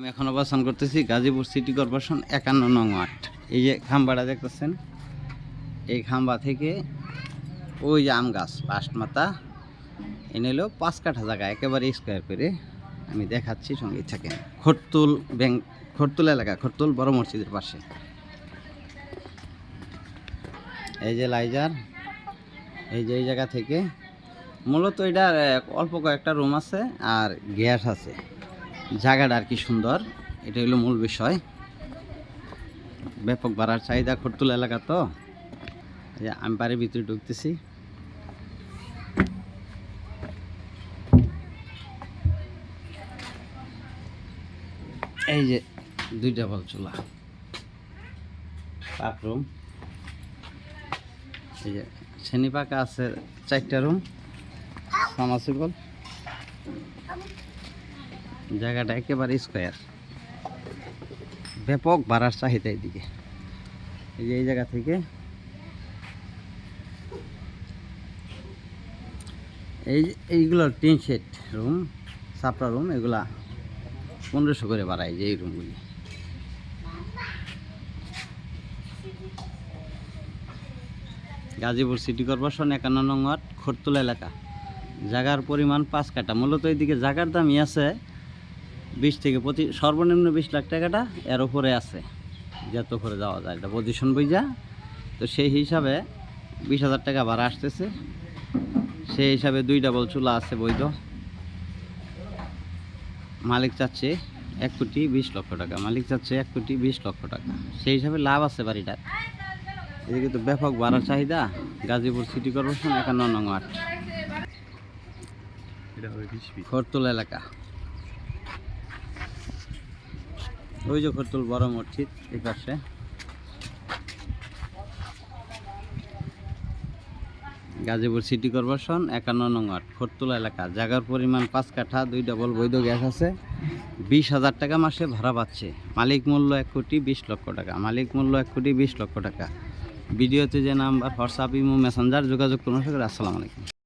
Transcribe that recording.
আমি এখন অবস্থান করতেছি গাজীপুর সিটি কর্পোরেশন একান্ন নং আট এই যে খাম্বাটা দেখতেছেন, এই খাম্বা থেকে ওই যে আম গাছ, লাস্ট মাথা, এনে হলো পাঁচ কাঠা জায়গা, একেবারে স্কোয়ার করে আমি দেখাচ্ছি, সঙ্গে থাকেন। খরতুল ব্যাংক খরতুল এলাকা খরতুল বড় মসজিদের পাশে। এই যে লাইজার, এই যে এই জায়গা থেকে। মূলত এটা অল্প কয়েকটা রুম আছে আর গ্যাস আছে। জায়গাটা আর কি সুন্দর। এটা হলো মূল বিষয়। ব্যাপক বাড়ার চাহিদা খরতুল এলাকা তো। যে আমি বাড়ির ভিতরে ঢুকতেছি। এই যে দুইটা বল চুলা। পাক রুম এই যে শ্রেণি পাকা আছে চারটা রুম সামাসিবল জায়গাটা একেবারে স্কোয়ার। ব্যাপক বাড়ার চাহিদা এদিকে। এই যে এই জায়গা থেকে এই এইগুলো টিন শেড রুম, সাপড়া রুম, এগুলা পনেরোশো করে বাড়ায় যে এই রুমগুলি। গাজীপুর সিটি কর্পোরেশন একান্ন নং ওয়ার্ড, খরতুলা এলাকা। জায়গার পরিমাণ পাঁচ কাটা মূলত এইদিকে জায়গার দামই আছে বিশ থেকে প্রতি সর্বনিম্ন বিশ লাখ টাকাটা এর উপরে আছে যত করে যাওয়া যায়। এটা পজিশন বইজা তো সেই হিসাবে বিশ হাজার টাকা ভাড়া আসতেছে। সেই হিসাবে দুই ডাবল চুলা আছে বৈধ। মালিক চাচ্ছে এক কোটি বিশ লক্ষ টাকা। মালিক চাচ্ছে এক কোটি বিশ লক্ষ টাকা। সেই হিসাবে লাভ আছে বাড়িটার এদিকে তো ব্যাপক বাড়ার চাহিদা। গাজীপুর সিটি কর্পোরেশন একান্ন নং আট খরতুল এলাকা। ওই যে খরতুল বড় মসজিদ, এই পাশে। গাজীপুর সিটি কর্পোরেশন, একান্ন নং খরতুলা এলাকা। জায়গার পরিমাণ পাঁচ কাঠা, দুই ডবল বৈধ গ্যাস আছে। বিশ হাজার টাকা মাসে ভাড়া পাচ্ছে। মালিক মূল্য এক কোটি বিশ লক্ষ টাকা। মালিক মূল্য এক কোটি বিশ লক্ষ টাকা। ভিডিওতে যে নাম্বার, হোয়াটসঅ্যাপ, ইমো, মেসেঞ্জার যোগাযোগ করুন আসসালামু আলাইকুম।